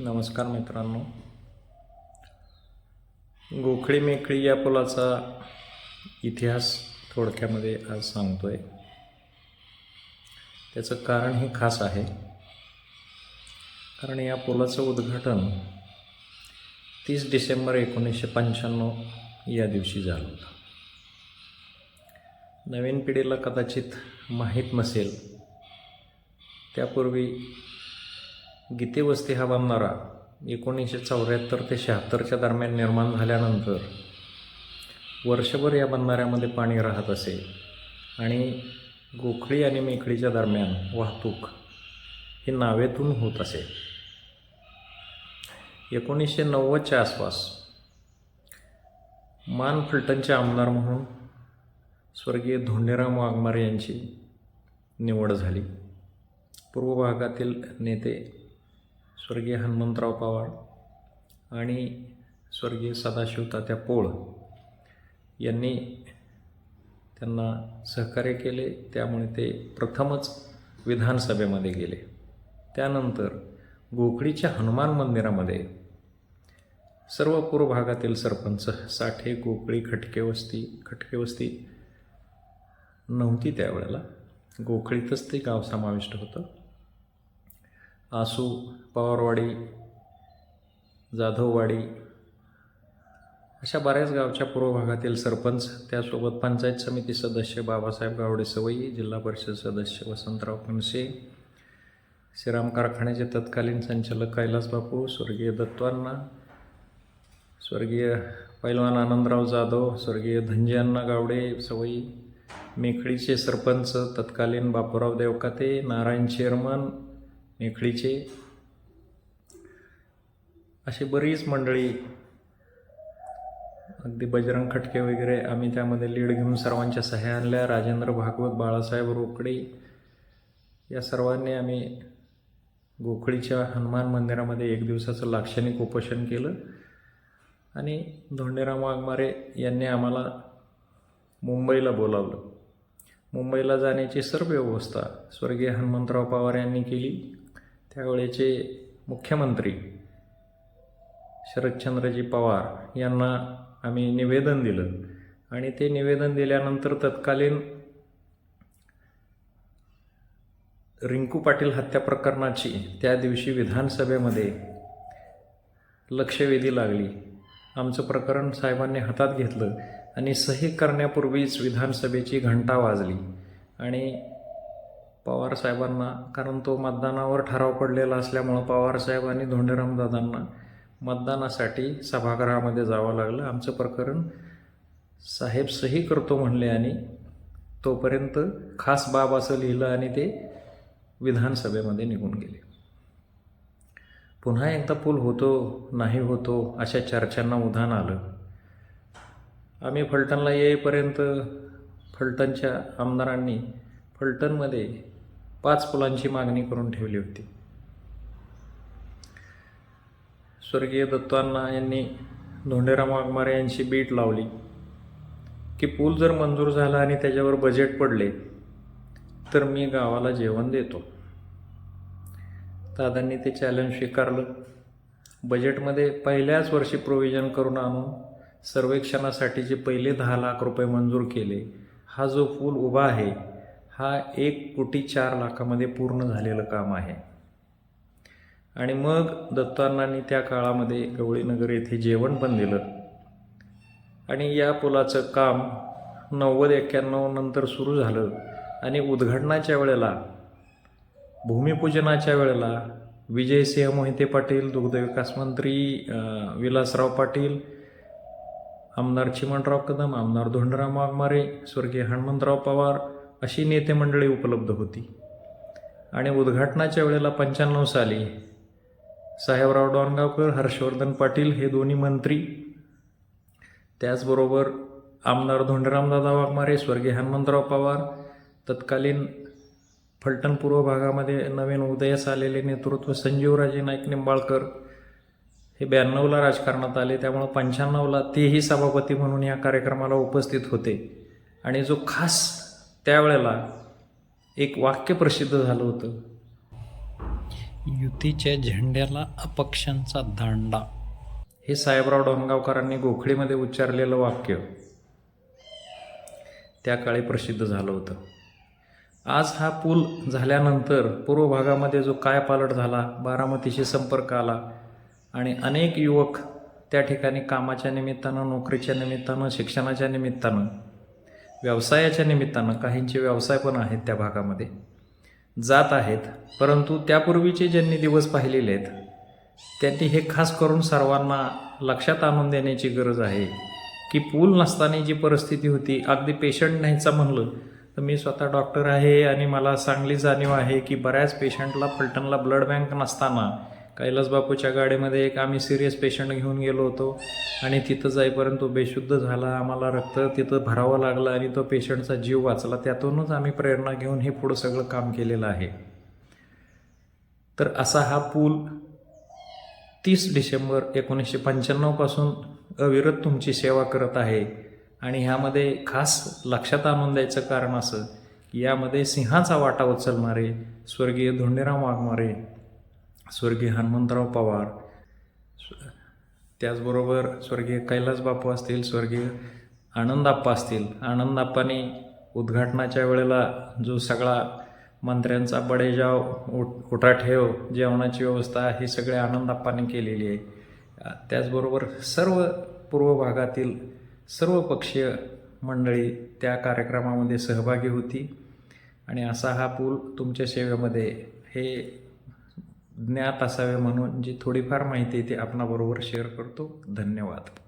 नमस्कार मित्रांनो. गोखळी मेखळी या पुलाचा इतिहास थोडक्यामध्ये आज सांगतोय. त्याचं कारण हे खास आहे. कारण या पुलाचं उद्घाटन तीस डिसेंबर एकोणीसशे पंच्याण्णव या दिवशी झालं होतं. नवीन पिढीला कदाचित माहीत नसेल. त्यापूर्वी गीतेवस्ती हा बांधणारा एकोणीसशे चौऱ्याहत्तर ते शहात्तरच्या दरम्यान निर्माण झाल्यानंतर वर्षभर या बंधाऱ्यामध्ये पाणी राहत असे आणि गोखळी आणि मेखळीच्या दरम्यान वाहतूक ही नावेतून होत असे. एकोणीसशे नव्वदच्या आसपास मान फलटणचे आमदार म्हणून स्वर्गीय धोंडेराम वाघमारे यांची निवड झाली. पूर्व भागातील नेते स्वर्गीय हनुमंतराव पवार आणि स्वर्गीय सदाशिव तात्या पोळ यांनी त्यांना सहकार्य केले. त्यामुळे ते प्रथमच विधानसभेमध्ये गेले. त्यानंतर गोखळीच्या हनुमान मंदिरामध्ये सर्व पूर्व भागातील सरपंच साठे गोखळी खटके वस्ती खटके वस्ती नव्हती त्यावेळेला. गोखळीतच ते गाव समाविष्ट होतं. आसू पवारवाडी जाधववाडी अशा बऱ्याच गावच्या पूर्व भागातील सरपंच त्यासोबत पंचायत समिती सदस्य बाबासाहेब गावडे सवयी जिल्हा परिषद सदस्य वसंतराव कणसे श्रीराम कारखान्याचे तत्कालीन संचालक कैलास बापू स्वर्गीय दत्तांना स्वर्गीय पैलवान आनंदराव जाधव स्वर्गीय धनजीअण्णा गावडे सवयी मेखळीचे सरपंच तत्कालीन बापूराव देवकाते नारायण चेअरमन मेखळीचे अशी बरीच मंडळी अगदी बजरंग खटके वगैरे आम्ही त्यामध्ये लीड घेऊन सर्वांच्या सह्या आणल्या. राजेंद्र भागवत बाळासाहेब रोकडे या सर्वांनी आम्ही गोखळीच्या हनुमान मंदिरामध्ये एक दिवसाचं लाक्षणिक उपोषण केलं. आणि धोंडेराम वाघमारे यांनी आम्हाला मुंबईला बोलावलं. मुंबईला जाण्याची सर्व व्यवस्था स्वर्गीय हनुमंतराव पवार यांनी केली. त्यावेळेचे मुख्यमंत्री शरदचंद्रजी पवार यांना आम्ही निवेदन दिलं. आणि ते निवेदन दिल्यानंतर तत्कालीन रिंकू पाटील हत्या प्रकरणाची त्या दिवशी विधानसभेमध्ये लक्षवेधी लागली. आमचं प्रकरण साहेबांनी हातात घेतलं आणि सही करण्यापूर्वीच विधानसभेची घंटा वाजली. आणि पवार साहेबांना कारण तो मतदानावर ठराव पडलेला असल्यामुळं पवार साहेबांनी धोंडेराम दादांना मतदानासाठी सभागृहामध्ये जावं लागलं. आमचं प्रकरण साहेब सही करतो म्हणले आणि तोपर्यंत खास बाब असं लिहिलं आणि ते विधानसभेमध्ये निघून गेले. पुन्हा एकदा पूल होतो नाही होतो अशा चर्चांना उधाण आलं. आम्ही फलटणला येईपर्यंत फलटणच्या आमदारांनी फलटणमध्ये पाच पुलांची मागणी करून ठेवली होती. स्वर्गीय दत्तांना यांनी धोंडेराम वाघमारे यांची बीट लावली. की पूल जर मंजूर झाला आणि त्याच्यावर बजेट पडले तर मी गावाला जेवण देतो. दादांनी ते चॅलेंज स्वीकारलं. बजेटमध्ये पहिल्याच वर्षी प्रोव्हिजन करून आणून सर्वेक्षणासाठीचे पहिले दहा लाख रुपये मंजूर केले. हा जो पूल उभा आहे हा एक कोटी चार लाखामध्ये पूर्ण झालेलं काम आहे. आणि मग दत्तांनांनी त्या काळामध्ये गवळीनगर येथे जेवण पण दिलं. आणि या पुलाचं काम नव्वद एक्क्याण्णव नंतर सुरू झालं. आणि उद्घाटनाच्या वेळेला भूमिपूजनाच्या वेळेला विजयसिंह मोहिते पाटील दुग्धविकास मंत्री विलासराव पाटील आमदार चिमणराव कदम आमदार धोंडराम वाघमारे स्वर्गीय हनुमंतराव पवार अशी नेते मंडळी उपलब्ध होती. आणि उद्घाटनाच्या वेळेला पंच्याण्णव साली साहेबराव डोणगावकर हर्षवर्धन पाटील हे दोन्ही मंत्री त्याचबरोबर आमदार धोंडरामदादा वाघमारे स्वर्गीय हनुमंतराव पवार तत्कालीन फलटण पूर्व भागामध्ये नवीन उदयास आलेले नेतृत्व संजीवराजे नाईक निंबाळकर हे ब्याण्णवला राजकारणात आले. त्यामुळं पंच्याण्णवला तेही सभापती म्हणून या कार्यक्रमाला उपस्थित होते. आणि जो खास त्यावेळेला एक वाक्य प्रसिद्ध झालं होतं. युतीच्या झेंड्याला अपक्षांचा दांडा. हे साहेबराव डोणगावकरांनी गोखळीमध्ये उच्चारलेलं वाक्य त्या काळी प्रसिद्ध झालं होतं. आज हा पूल झाल्यानंतर पूर्व भागामध्ये जो काय पालट झाला बारामतीशी संपर्क आला आणि अनेक युवक त्या ठिकाणी कामाच्या निमित्तानं नोकरीच्या निमित्तानं शिक्षणाच्या निमित्तानं व्यवसायाच्या निमित्तानं काहींचे व्यवसाय पण आहेत त्या भागामध्ये. जात आहेत परंतु त्यापूर्वीचे ज्यांनी दिवस पाहिलेले आहेत त्यांनी हे खास करून सर्वांना लक्षात आणून देण्याची गरज आहे की पूल नसताना जी परिस्थिती होती अगदी पेशंट न्यायचा म्हणलं तर मी स्वतः डॉक्टर आहे आणि मला चांगली जाणीव आहे की बऱ्याच पेशंटला फलटणला ब्लड बँक नसताना कैलास बापूच्या गाडीमध्ये एक आम्ही सिरियस पेशंट घेऊन गेलो होतो. आणि तिथं जाईपर्यंत तो बेशुद्ध झाला. आम्हाला रक्त तिथं भरावं लागलं आणि तो पेशंटचा जीव वाचला. त्यातूनच आम्ही प्रेरणा घेऊन हे पुढं सगळं काम केलेलं आहे. तर असा हा पूल तीस डिसेंबर एकोणीसशे पंच्याण्णवपासून अविरत तुमची सेवा करत आहे. आणि ह्यामध्ये खास लक्षात आणून द्यायचं कारण असं की यामध्ये सिंहाचा वाटा उचलणारे स्वर्गीय धोंडीराम वाघमारे स्वर्गीय हनुमंतराव पवार त्याचबरोबर स्वर्गीय कैलास बापू असतील स्वर्गीय आनंदाप्पा असतील. आनंदाप्पाने उद्घाटनाच्या वेळेला जो सगळा मंत्र्यांचा बडेजाव उठ उठाठेव जेवणाची व्यवस्था ही सगळे आनंदाप्पाने केलेली आहे. त्याचबरोबर सर्व पूर्व भागातील सर्व पक्षीय मंडळी त्या कार्यक्रमामध्ये सहभागी होती. आणि असा हा पूल तुमच्या सेवेमध्ये हे ज्ञात असावे म्हणून जी थोडीफार माहिती आहे ती आपणाबरोबर शेअर करतो. धन्यवाद.